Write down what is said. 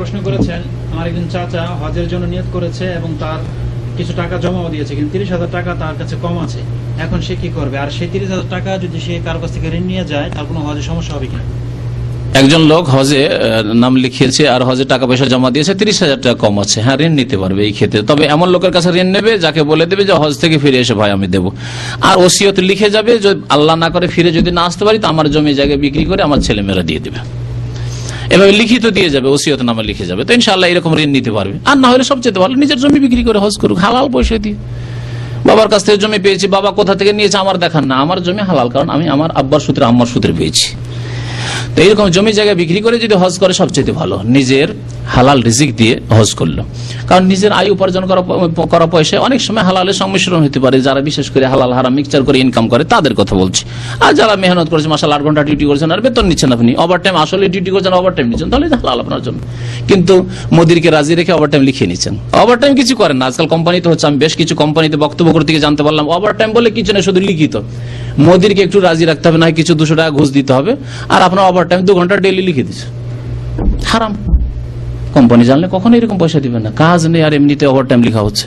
প্রশ্ন করেছেন, আমার একজন চাচা হজের জন্য করেছে এবং তার কিছু টাকা জমাও দিয়েছে, কিন্তু তিরিশ হাজার টাকা তার কাছে কম আছে। এখন সে কি করবে? আর সেই তিরিশ হাজার টাকা যদি সে কারও কাছ থেকে ঋণ নিয়ে যায়, তার কোনো হজে সমস্যা হবে কিনা? একজন লোক হজে নাম লিখিয়েছে, আর হজে টাকা পয়সা জমা দিয়েছে, তিরিশ হাজার টাকা কম আছে। হ্যাঁ ঋণ নিতে পারবে এই ক্ষেত্রে। তবে এমন লোকের কাছে ঋণ নেবে, যাকে বলে দেবে যে, হজ থেকে ফিরে এসে, ভাই, আমি দেবো। আর ওসিয়ত লিখে যাবে আল্লাহ না করে ফিরে যদি না আসতে পারি, তো আমার জমি জায়গায় বিক্রি করে আমার ছেলেমেয়েরা দিয়ে দেবে। এভাবে লিখিত দিয়ে যাবে ওসিয়ত নামে লিখে যাবে। তো ইনশাল্লাহ এরকম ঋণ নিতে পারবে। আর না হলে সবচেয়ে ভালো নিজের জমি বিক্রি করে হজ করুক, হালাল পয়সা দিয়ে। বাবার কাছ থেকে জমি পেয়েছি, বাবা কোথা থেকে নিয়েছে আমার দেখান না। আমার জমি হালাল, কারণ আমি আমার আব্বার সূত্রে আমার সূত্রে পেয়েছি। তো এইরকম জমি জায়গা বিক্রি করে যদি হজ করে সবচেয়ে ভালো। নিজের হালাল রিজিক দিয়ে হজ করল। কারণ নিজের আয় উপার্জন করা পয়সা অনেক সময় হালালের সংমিশ্রণ হতে পারে। যারা বিশেষ করে হালাল, হারাম, মিক্সচার করে ইনকাম করে, তাদের কথা বলছি। আর যারা মেহনত করেছে মাসাল আট ঘণ্টা ডিউটি করছেন, আর বেতন নিচ্ছেন আপনি। ওভার টাইম আসলে ডিউটি করছেন ওভার টাইম নিচ্ছেন, তাহলে হালাল আপনার জন্য। কিন্তু মোদিরকে রাজি রেখে ওভার টাইম লিখিয়ে নিচ্ছেন। ওভার টাইম কিছু করেন না। আজকাল কোম্পানিতে হচ্ছে, আমি বেশ কিছু কোম্পানিতে বক্তব্য করতে গিয়ে জানতে পারলাম ওভার টাইম বলে কিছু না শুধু লিখিত। মোদিরকে একটু রাজি রাখতে হবে না কিছু দুশো টাকা ঘুষ দিতে হবে। আর আপনার ওভার টাইম দু ঘণ্টা ডেলি লিখে দিচ্ছে হারাম। কোম্পানি জানলে কখনো এরকম পয়সা দিবেন না। কাজ নেই আর এমনিতে ওভার টাইম লেখা হচ্ছে।